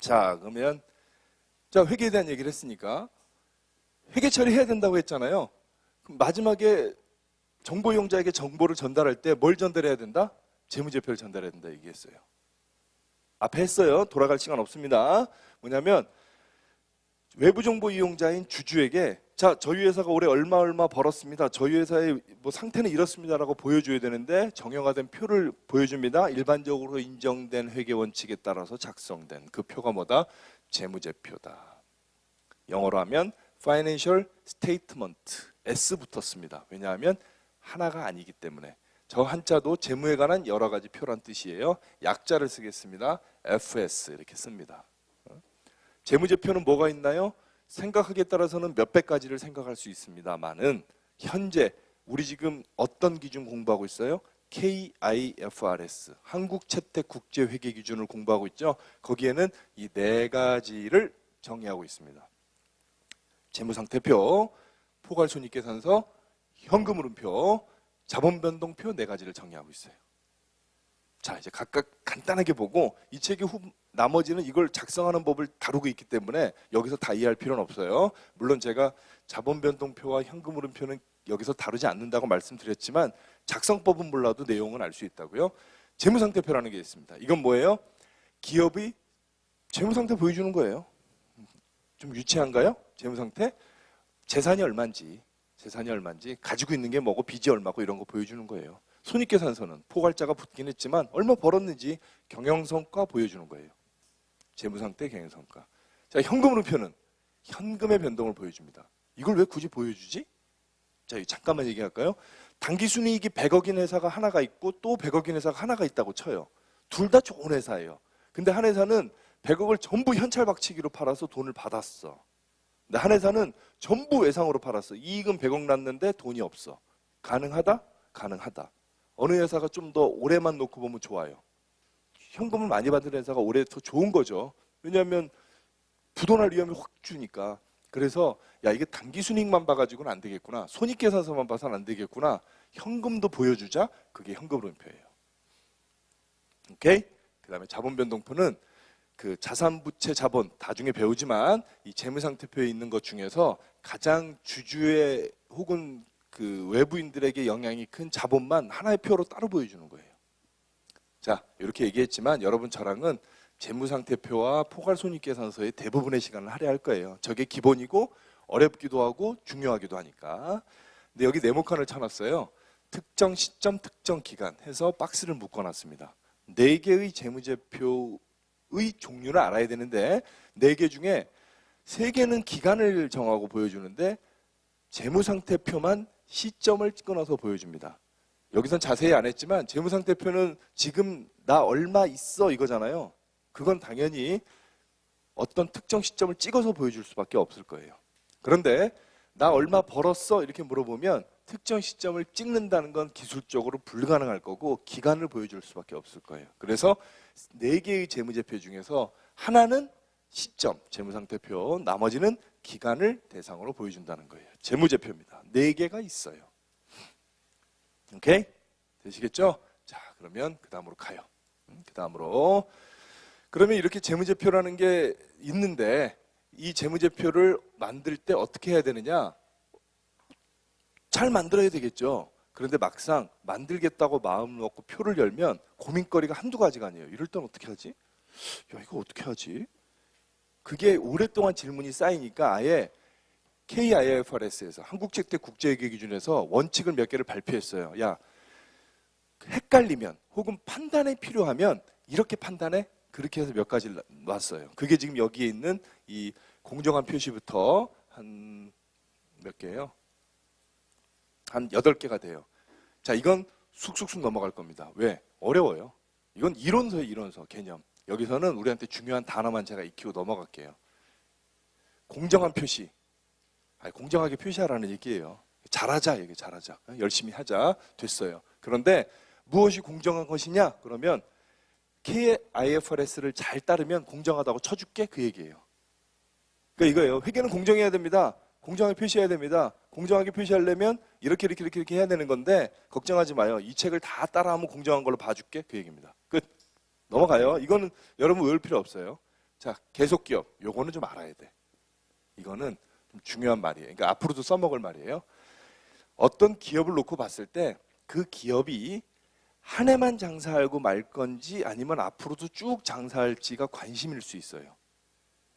자, 그러면 자, 회계에 대한 얘기를 했으니까 회계 처리해야 된다고 했잖아요. 그럼 마지막에 정보 이용자에게 정보를 전달할 때 뭘 전달해야 된다? 재무제표를 전달해야 된다 얘기했어요. 앞에 했어요. 돌아갈 시간 없습니다. 뭐냐면 외부 정보 이용자인 주주에게 자 저희 회사가 올해 얼마 얼마 벌었습니다. 저희 회사의 뭐 상태는 이렇습니다라고 보여줘야 되는데 정형화된 표를 보여줍니다. 일반적으로 인정된 회계 원칙에 따라서 작성된 그 표가 뭐다? 재무제표다. 영어로 하면 Financial Statement S 붙었습니다. 왜냐하면 하나가 아니기 때문에 저 한자도 재무에 관한 여러 가지 표란 뜻이에요. 약자를 쓰겠습니다. FS 이렇게 씁니다. 재무제표는 뭐가 있나요? 생각하기에 따라서는 몇백 가지를 생각할 수 있습니다만은 현재 우리 지금 어떤 기준 공부하고 있어요? KIFRS 한국 채택 국제 회계 기준을 공부하고 있죠. 거기에는 이 네 가지를 정의하고 있습니다. 재무상태표, 포괄손익계산서, 현금흐름표, 자본변동표 네 가지를 정의하고 있어요. 자 이제 각각 간단하게 보고 이 책의 후 나머지는 이걸 작성하는 법을 다루고 있기 때문에 여기서 다 이해할 필요는 없어요. 물론 제가 자본 변동표와 현금 흐름표는 여기서 다루지 않는다고 말씀드렸지만 작성법은 몰라도 내용은 알 수 있다고요. 재무상태표라는 게 있습니다. 이건 뭐예요? 기업의 재무상태 보여주는 거예요. 좀 유치한가요? 재무상태? 재산이 얼마인지, 재산이 얼마인지, 가지고 있는 게 뭐고 빚이 얼마고 이런 거 보여주는 거예요. 손익계산서는 포괄자가 붙긴 했지만 얼마 벌었는지 경영성과 보여주는 거예요. 재무상태 경영성과. 자, 현금흐름표는 현금의 변동을 보여줍니다. 이걸 왜 굳이 보여주지? 자, 잠깐만 얘기할까요? 당기순이익이 100억인 회사가 하나가 있고 또 100억인 회사가 하나가 있다고 쳐요. 둘 다 좋은 회사예요. 근데 한 회사는 100억을 전부 현찰박치기로 팔아서 돈을 받았어. 근데 한 회사는 전부 외상으로 팔았어. 이익은 100억 났는데 돈이 없어. 가능하다? 가능하다. 어느 회사가 좀 더 오래만 놓고 보면 좋아요. 현금을 많이 받는 회사가 올해 더 좋은 거죠. 왜냐하면 부도날 위험이 확 주니까. 그래서 야 이게 단기 순익만 봐가지고는 안 되겠구나. 손익계산서만 봐서는 안 되겠구나. 현금도 보여주자. 그게 현금흐름표예요. 오케이? 그다음에 자본변동표는 그 자산 부채 자본 나중에 배우지만 이 재무상태표에 있는 것 중에서 가장 주주의 혹은 그 외부인들에게 영향이 큰 자본만 하나의 표로 따로 보여주는 거예요. 자 이렇게 얘기했지만 여러분 저랑은 재무상태표와 포괄손익계산서의 대부분의 시간을 할애할 거예요. 저게 기본이고 어렵기도 하고 중요하기도 하니까. 근데 여기 네모칸을 쳐놨어요. 특정 시점, 특정 기간 해서 박스를 묶어놨습니다. 네 개의 재무제표의 종류를 알아야 되는데 네 개 중에 세 개는 기간을 정하고 보여주는데 재무상태표만 시점을 끊어서 보여줍니다. 여기선 자세히 안 했지만 재무상태표는 지금 나 얼마 있어 이거잖아요. 그건 당연히 어떤 특정 시점을 찍어서 보여줄 수밖에 없을 거예요. 그런데 나 얼마 벌었어 이렇게 물어보면 특정 시점을 찍는다는 건 기술적으로 불가능할 거고 기간을 보여줄 수밖에 없을 거예요. 그래서 네 개의 재무제표 중에서 하나는 시점 재무상태표, 나머지는 기간을 대상으로 보여준다는 거예요. 재무제표입니다. 네 개가 있어요. 오케이 되시겠죠? 자 그러면 그 다음으로 가요. 그 다음으로 그러면 이렇게 재무제표라는 게 있는데 이 재무제표를 만들 때 어떻게 해야 되느냐? 잘 만들어야 되겠죠. 그런데 막상 만들겠다고 마음 먹고 표를 열면 고민거리가 한두 가지가 아니에요. 이럴 땐 어떻게 하지? 야, 이거 어떻게 하지? 그게 오랫동안 질문이 쌓이니까 아예 KIFRS에서 한국책대 국제회계 기준에서 원칙을 몇 개를 발표했어요. 야, 헷갈리면 혹은 판단이 필요하면 이렇게 판단해 그렇게 해서 몇 가지를 놨어요. 그게 지금 여기에 있는 이 공정한 표시부터 한 몇 개예요? 한 여덟 개가 돼요. 자, 이건 쑥쑥쑥 넘어갈 겁니다. 왜? 어려워요. 이건 이론서예요, 이론서, 개념. 여기서는 우리한테 중요한 단어만 제가 익히고 넘어갈게요. 공정한 표시. 아니, 공정하게 표시하라는 얘기예요. 잘하자, 얘기 잘하자. 열심히 하자. 됐어요. 그런데 무엇이 공정한 것이냐? 그러면 KIFRS를 잘 따르면 공정하다고 쳐줄게 그 얘기예요. 그러니까 이거예요. 회계는 공정해야 됩니다. 공정하게 표시해야 됩니다. 공정하게 표시하려면 이렇게 이렇게 이렇게 이렇게 해야 되는 건데 걱정하지 마요. 이 책을 다 따라하면 공정한 걸로 봐줄게 그 얘기입니다. 끝. 넘어가요. 이거는 여러분 외울 필요 없어요. 자, 계속 기업. 요거는 좀 알아야 돼. 이거는 좀 중요한 말이에요. 그러니까 앞으로도 써먹을 말이에요. 어떤 기업을 놓고 봤을 때 그 기업이 한 해만 장사하고 말 건지 아니면 앞으로도 쭉 장사할지가 관심일 수 있어요.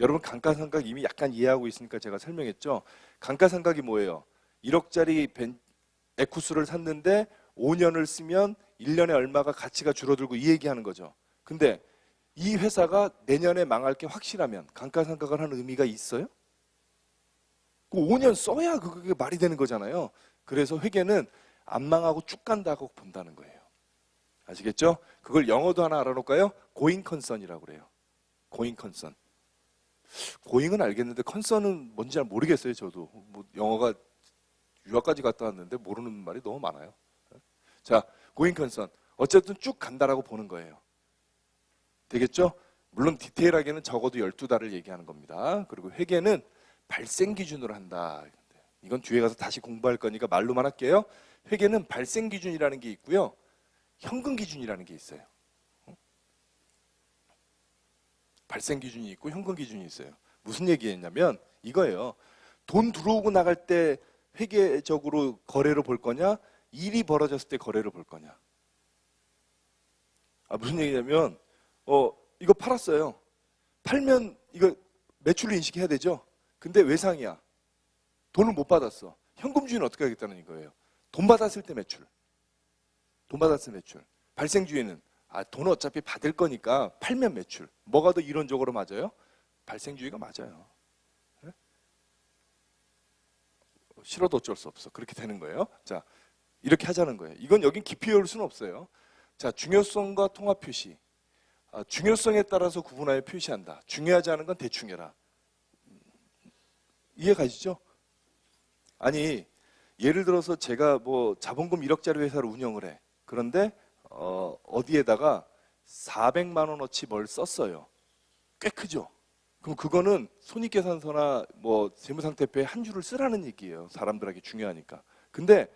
여러분 감가상각 이미 약간 이해하고 있으니까 제가 설명했죠. 감가상각이 뭐예요? 1억짜리 벤, 에쿠스를 샀는데 5년을 쓰면 1년에 얼마가 가치가 줄어들고 이 얘기하는 거죠. 근데 이 회사가 내년에 망할 게 확실하면 감가상각을 하는 의미가 있어요? 그 5년 써야 그게 말이 되는 거잖아요. 그래서 회계는 안 망하고 쭉 간다고 본다는 거예요. 아시겠죠? 그걸 영어도 하나 알아놓을까요? 고잉 컨선이라고 그래요. 고잉 컨선. 고잉은 알겠는데 컨선은 뭔지 잘 모르겠어요. 저도 뭐 영어가 유학까지 갔다 왔는데 모르는 말이 너무 많아요. 자, 고잉 컨선. 어쨌든 쭉 간다라고 보는 거예요. 되겠죠? 물론 디테일하게는 적어도 12달을 얘기하는 겁니다. 그리고 회계는 발생 기준으로 한다. 이건 뒤에 가서 다시 공부할 거니까 말로만 할게요. 회계는 발생 기준이라는 게 있고요. 현금 기준이라는 게 있어요. 어? 발생 기준이 있고 현금 기준이 있어요. 무슨 얘기했냐면 이거예요. 돈 들어오고 나갈 때 회계적으로 거래를 볼 거냐, 일이 벌어졌을 때 거래를 볼 거냐. 아, 무슨 얘기냐면 어 이거 팔았어요. 팔면 이거 매출로 인식해야 되죠. 근데 외상이야. 돈을 못 받았어. 현금 주의는 어떻게 하겠다는 거예요. 돈 받았을 때 매출. 돈 받았을 때 매출. 발생주의는 아, 돈 어차피 받을 거니까 팔면 매출. 뭐가 더 이론적으로 맞아요? 발생주의가 맞아요. 네? 싫어도 어쩔 수 없어. 그렇게 되는 거예요. 자, 이렇게 하자는 거예요. 이건 여긴 깊이 외울 수는 없어요. 자, 중요성과 통합 표시. 아, 중요성에 따라서 구분하여 표시한다. 중요하지 않은 건 대충 해라. 이해 가시죠? 아니, 예를 들어서 제가 뭐 자본금 1억짜리 회사를 운영을 해. 그런데 어, 어디에다가 400만 원어치 뭘 썼어요. 꽤 크죠. 그럼 그거는 손익계산서나 뭐 재무상태표에 한 줄을 쓰라는 얘기예요. 사람들에게 중요하니까. 근데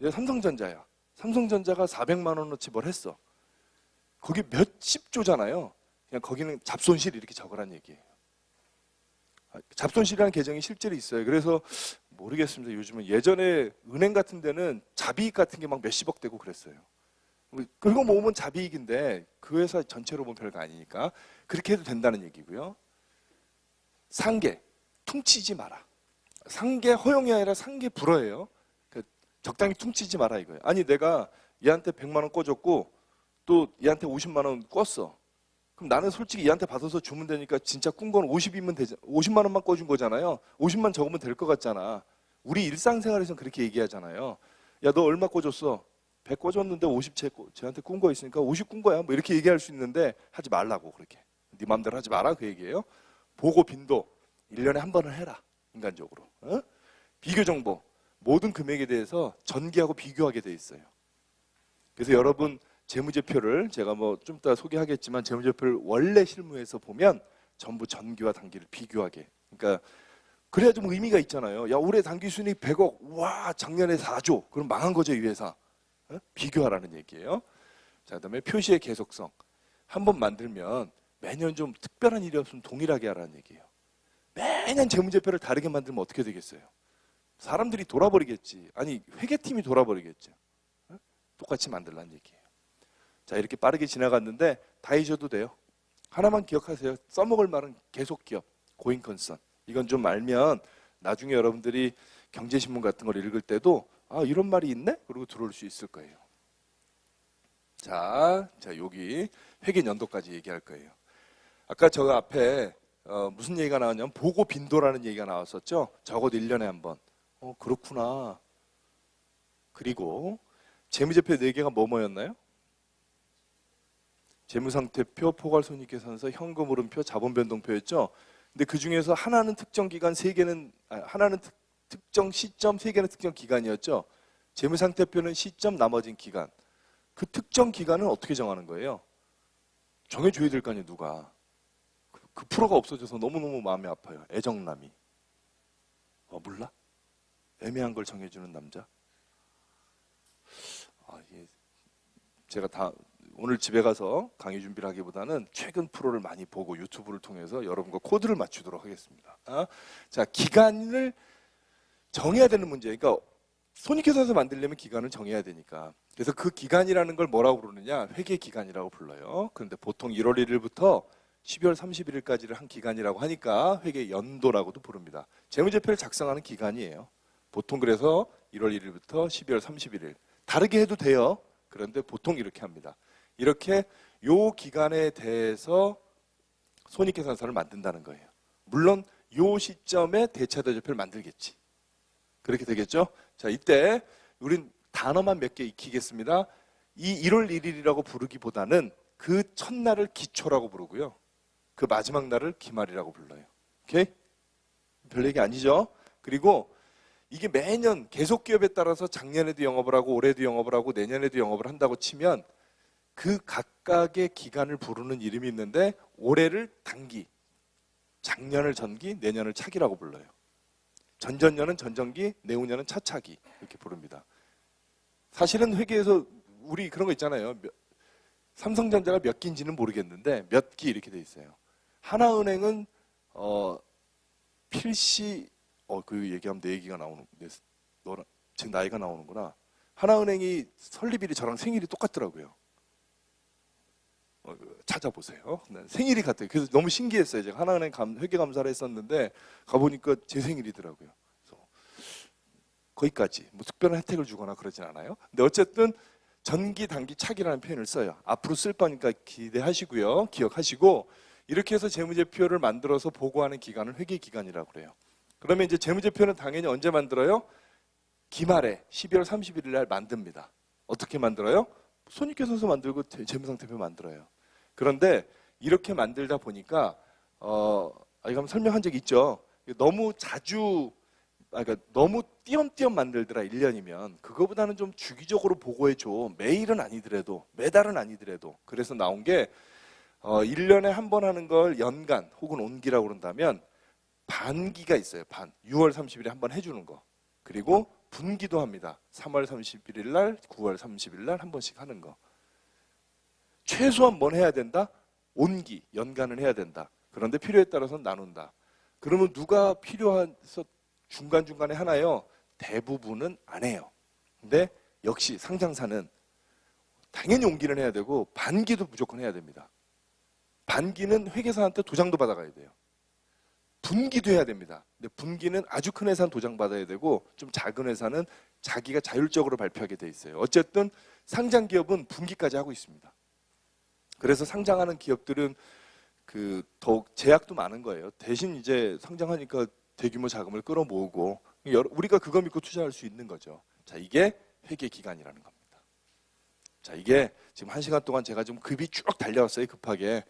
얘 삼성전자야. 삼성전자가 400만 원어치 뭘 했어. 거기 몇십 조잖아요. 그냥 거기는 잡손실 이렇게 적으란 얘기예요. 아, 잡손실이라는 계정이 실제로 있어요. 그래서 모르겠습니다. 요즘은 예전에 은행 같은 데는 자비익 같은 게 막 몇십억 되고 그랬어요. 그거 모으면 자비익인데 그 회사 전체로 보면 별거 아니니까 그렇게 해도 된다는 얘기고요. 상계 퉁치지 마라. 상계 허용이 아니라 상계 불허예요. 그 적당히 퉁치지 마라 이거예요. 아니 내가 얘한테 100만 원 꿔줬고 또 얘한테 50만 원 꿨어. 그럼 나는 솔직히 얘한테 받아서 주면 되니까 진짜 꾼 건 50이면 되잖 50만 원만 꿔준 거잖아요. 50만 적으면 될 것 같잖아. 우리 일상생활에서는 그렇게 얘기하잖아요. 야 너 얼마 꿔줬어? 100 꿔줬는데 50 쟤, 쟤한테 꾼 거 있으니까 50 꾼 거야. 뭐 이렇게 얘기할 수 있는데 하지 말라고 그렇게. 네 마음대로 하지 마라 그 얘기예요. 보고 빈도 1년에 한 번은 해라. 인간적으로. 어? 비교 정보 모든 금액에 대해서 전기하고 비교하게 돼 있어요. 그래서 여러분 재무제표를 제가 뭐 좀 이따 소개하겠지만 재무제표를 원래 실무에서 보면 전부 전기와 단기를 비교하게. 그러니까 그래야 좀 의미가 있잖아요. 야 올해 단기 순이익 100억, 와 작년에 4조, 그럼 망한 거죠 이 회사. 어? 비교하라는 얘기예요. 자 그다음에 표시의 계속성. 한 번 만들면 매년 좀 특별한 일이 없으면 동일하게 하라는 얘기예요. 매년 재무제표를 다르게 만들면 어떻게 되겠어요? 사람들이 돌아버리겠지. 아니 회계팀이 돌아버리겠죠. 어? 똑같이 만들라는 얘기예요. 자 이렇게 빠르게 지나갔는데 다 잊어도 돼요. 하나만 기억하세요. 써먹을 말은 계속 기업, 고잉 컨선. 이건 좀 알면 나중에 여러분들이 경제신문 같은 걸 읽을 때도 아 이런 말이 있네? 그리고 들어올 수 있을 거예요. 자, 자 여기 회계 연도까지 얘기할 거예요. 아까 저 앞에 어, 무슨 얘기가 나왔냐면 보고 빈도라는 얘기가 나왔었죠. 적어도 1년에 한 번. 어 그렇구나. 그리고 재무제표 4개가 뭐 뭐였나요? 재무상태표, 포괄손익계산서, 현금흐름표, 자본변동표였죠. 근데 그 중에서 하나는 특정 기간, 세 개는 아, 하나는 특, 특정 시점, 세 개는 특정 기간이었죠. 재무상태표는 시점, 나머진 기간. 그 특정 기간은 어떻게 정하는 거예요? 정해줘야 될 거 아니에요, 누가. 그, 그 프로가 없어져서 너무너무 마음이 아파요. 애정남이. 어, 몰라? 애매한 걸 정해주는 남자? 아, 예. 제가 다 오늘 집에 가서 강의 준비를 하기보다는 최근 프로를 많이 보고 유튜브를 통해서 여러분과 코드를 맞추도록 하겠습니다. 아, 자, 기간을 정해야 되는 문제. 그러니까 손익계산서 만들려면 기간을 정해야 되니까. 그래서 그 기간이라는 걸 뭐라고 부르느냐? 회계 기간이라고 불러요. 그런데 보통 1월 1일부터 12월 31일까지를 한 기간이라고 하니까 회계 연도라고도 부릅니다. 재무제표를 작성하는 기간이에요. 보통 그래서 1월 1일부터 12월 31일. 다르게 해도 돼요. 그런데 보통 이렇게 합니다. 이렇게 요 기간에 대해서 손익계산서를 만든다는 거예요. 물론 요 시점에 대차 대조표를 만들겠지. 그렇게 되겠죠? 자, 이때 우린 단어만 몇 개 익히겠습니다. 이 1월 1일이라고 부르기보다는 그 첫날을 기초라고 부르고요. 그 마지막 날을 기말이라고 불러요. 오케이? 별 얘기 아니죠? 그리고 이게 매년 계속 기업에 따라서 작년에도 영업을 하고 올해도 영업을 하고 내년에도 영업을 한다고 치면 그 각각의 기간을 부르는 이름이 있는데 올해를 단기, 작년을 전기, 내년을 차기라고 불러요. 전전년은 전전기, 내후년은 차차기 이렇게 부릅니다. 사실은 회계에서 우리 그런 거 있잖아요. 몇- 삼성전자가 몇 기인지는 모르겠는데 몇 기 이렇게 돼 있어요. 하나은행은 어 필시 어그 얘기하면 내 얘기가 나오는 내 너랑 제 나이가 나오는구나. 하나은행이 설립일이 저랑 생일이 똑같더라고요. 어, 찾아보세요. 네, 생일이 같아요. 그래서 너무 신기했어요. 제가 하나은행 감, 회계 감사를 했었는데 가보니까 제 생일이더라고요. 그래서 거기까지 뭐 특별한 혜택을 주거나 그러진 않아요. 근데 어쨌든 전기, 단기, 차기라는 표현을 써요. 앞으로 쓸 거니까 기대하시고요. 기억하시고 이렇게 해서 재무제표를 만들어서 보고하는 기간을 회계 기간이라고 그래요. 그러면 이제 재무제표는 당연히 언제 만들어요? 기말에 12월 31일 날 만듭니다. 어떻게 만들어요? 손익계산서 만들고 재- 재무상 태표 만들어요. 그런데 이렇게 만들다 보니까 어, 아, 이거 설명한 적 있죠. 너무 자주 아, 그러니까 너무 띄엄띄엄 만들더라 1년이면 그거보다는 좀 주기적으로 보고해 줘. 매일은 아니더라도 매달은 아니더라도 그래서 나온 게 어, 1년에 한 번 하는 걸 연간 혹은 온기라고 그런다면 반기가 있어요. 반. 6월 30일에 한 번 해주는 거. 그리고 분기도 합니다. 3월 31일 날, 9월 30일 날 한 번씩 하는 거. 최소한 뭔 해야 된다? 온기, 연간은 해야 된다. 그런데 필요에 따라서는 나눈다. 그러면 누가 필요해서 중간중간에 하나요? 대부분은 안 해요. 근데 역시 상장사는 당연히 온기는 해야 되고 반기도 무조건 해야 됩니다. 반기는 회계사한테 도장도 받아가야 돼요. 분기도 해야 됩니다. 근데 분기는 아주 큰 회사는 도장 받아야 되고 좀 작은 회사는 자기가 자율적으로 발표하게 돼 있어요. 어쨌든 상장 기업은 분기까지 하고 있습니다. 그래서 상장하는 기업들은 그 더욱 제약도 많은 거예요. 대신 이제 상장하니까 대규모 자금을 끌어모으고 우리가 그거 믿고 투자할 수 있는 거죠. 자, 이게 회계 기간이라는 겁니다. 자, 이게 지금 한 시간 동안 제가 좀 급이 쭉 달려왔어요. 급하게.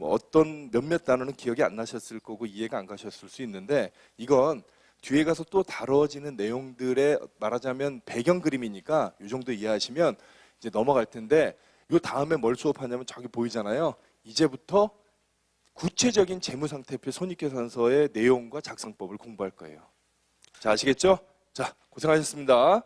뭐 어떤 몇몇 단어는 기억이 안 나셨을 거고 이해가 안 가셨을 수 있는데 이건 뒤에 가서 또 다뤄지는 내용들의 말하자면 배경 그림이니까 이 정도 이해하시면 이제 넘어갈 텐데 요 다음에 뭘 수업하냐면 저기 보이잖아요. 이제부터 구체적인 재무상태표 손익계산서의 내용과 작성법을 공부할 거예요. 자, 아시겠죠? 자, 고생하셨습니다.